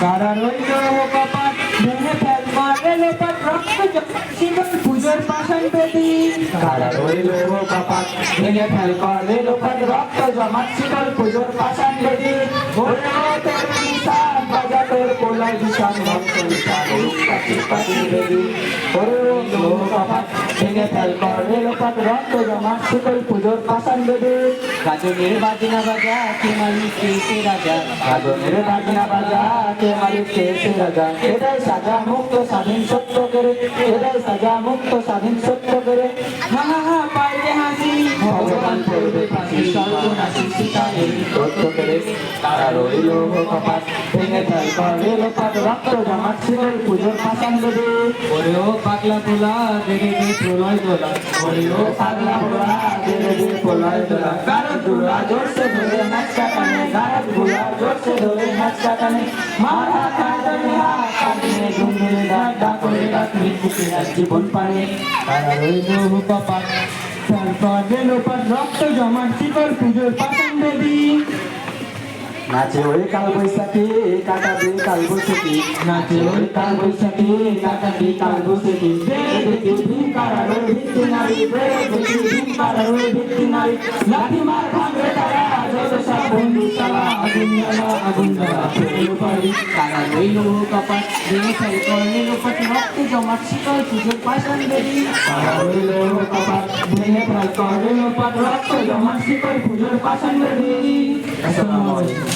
কারা রইল কপাট ভেঙে ফেল, মারে লোপাট রক্ত জীবন পুজোর পাশান বেদি কারা রইল কপাট ভেঙে ফেল করে লোপাট রক্ত জমাট শিকল পুজোর পাশান বেদি ওরে তোর ভক্ত ওরে কপাট ভেঙে ফেল করে। পুজোর পাশান বেদি। গাজনের বাজনা বাজা, কে মালিক কে রাজা? গাজনের বাজনা বাজা, কে মালিক সে রাজা? এটাই সাজা মুক্ত স্বাধীন সত্য করে, এটাই সাজা মুক্ত স্বাধীন সত্য করে। রইল ভেঙে লোপাট রক্ত জমাট পুজোর পাশান দেবে ওরেও পাগলা পোলা দেখে দে প্রলয় দোলা। ওরেও পাগলা পোলা দেখে দে প্রলয় দোলা। গারদগুলা জোরসে ধরে নাচ কাটানে গারদগুলা জোরসে ধরে নাচ কাটানে মাথা কাটানে হাত কাটানে ঘুমনে ডাক ডাক করে ডাক মৃত্যুকে জীবন পানে। তারা রইল তারপর গেল রক্ত জমাট শিকল পুজোর পাশান দেবী নাচে ওই কাল বৈশাখী কাটাবে কাল বৈশাখী। নাচে ওই কাল বৈশাখী কাটাবে কাল বৈশাখী। দেখি ভীম কারার ভিত্তি নারী দেখি ভীম কারার ভিত্তি নারী। লাঠি মার ভাঙবে তারা যত সব বন্ধু চালা আগুন জ্বালা আগুন জ্বালা ফেল পারি তারা রইল কপাট ভেঙে ফেল করলে লোপাট রক্ত জমাট শিকল পুজোর পাশান দেবী। তারা রইল কপাট ভেঙে ফেল করলে লোপাট রক্ত জমাট শিকল পুজোর পাশান দেবী। আসসালামু আলাইকুম